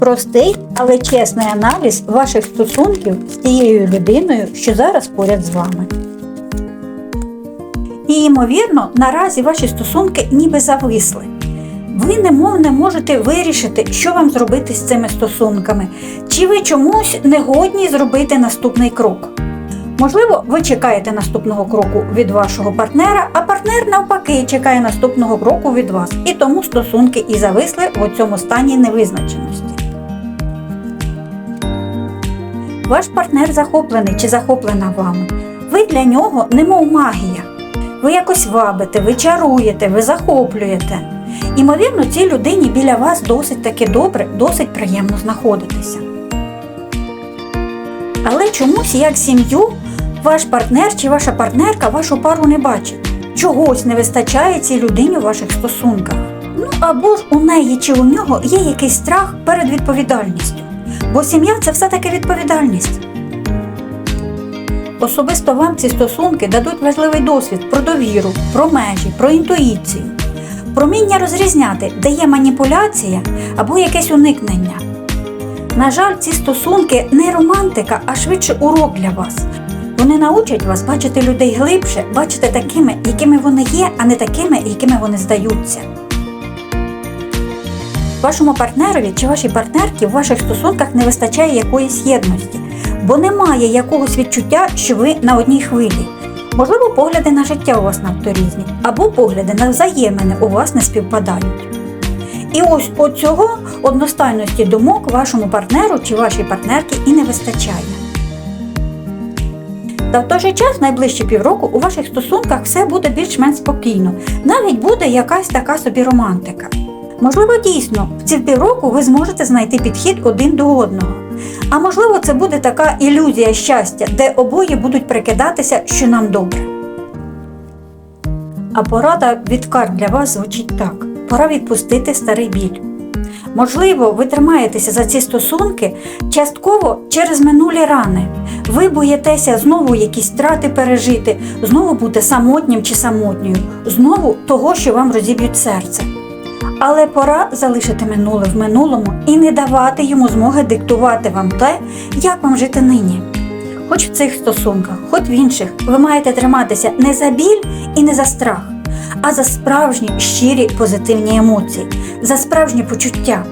Простий, але чесний аналіз ваших стосунків з тією людиною, що зараз поряд з вами. І, ймовірно, наразі ваші стосунки ніби зависли. Ви немов не можете вирішити, що вам зробити з цими стосунками, чи ви чомусь не годні зробити наступний крок. Можливо, ви чекаєте наступного кроку від вашого партнера, а партнер навпаки чекає наступного кроку від вас, і тому стосунки і зависли в цьому стані невизначеності. Ваш партнер захоплений чи захоплена вами. Ви для нього немов магія. Ви якось вабите, ви чаруєте, ви захоплюєте. Імовірно, цій людині біля вас досить таки добре, досить приємно знаходитися. Але чомусь, як сім'ю, ваш партнер чи ваша партнерка вашу пару не бачить. Чогось не вистачає цій людині у ваших стосунках. Ну або ж у неї чи у нього є якийсь страх перед відповідальністю. Бо сім'я це все-таки відповідальність. Особисто вам ці стосунки дадуть важливий досвід про довіру, про межі, про інтуїцію, про вміння розрізняти, де є маніпуляція або якесь уникнення. На жаль, ці стосунки не романтика, а швидше урок для вас. Вони научать вас бачити людей глибше, бачити такими, якими вони є, а не такими, якими вони здаються. Вашому партнерові чи вашій партнерці в ваших стосунках не вистачає якоїсь єдності, бо немає якогось відчуття, що ви на одній хвилі. Можливо, погляди на життя у вас надто різні, або погляди на взаємини у вас не співпадають. І ось от цього одностайності думок вашому партнеру чи вашій партнерці і не вистачає. Та в той же час, найближчі півроку, у ваших стосунках все буде більш-менш спокійно, навіть буде якась така собі романтика. Можливо, дійсно, в ці півроку ви зможете знайти підхід один до одного. А можливо, це буде така ілюзія щастя, де обоє будуть прикидатися, що нам добре. А порада від карт для вас звучить так: пора відпустити старий біль. Можливо, ви тримаєтеся за ці стосунки частково через минулі рани. Ви боїтеся знову якісь страти пережити, знову бути самотнім чи самотньою, знову того, що вам розіб'ють серце. Але пора залишити минуле в минулому і не давати йому змоги диктувати вам те, як вам жити нині. Хоч в цих стосунках, хоч в інших, ви маєте триматися не за біль і не за страх, а за справжні щирі позитивні емоції, за справжні почуття.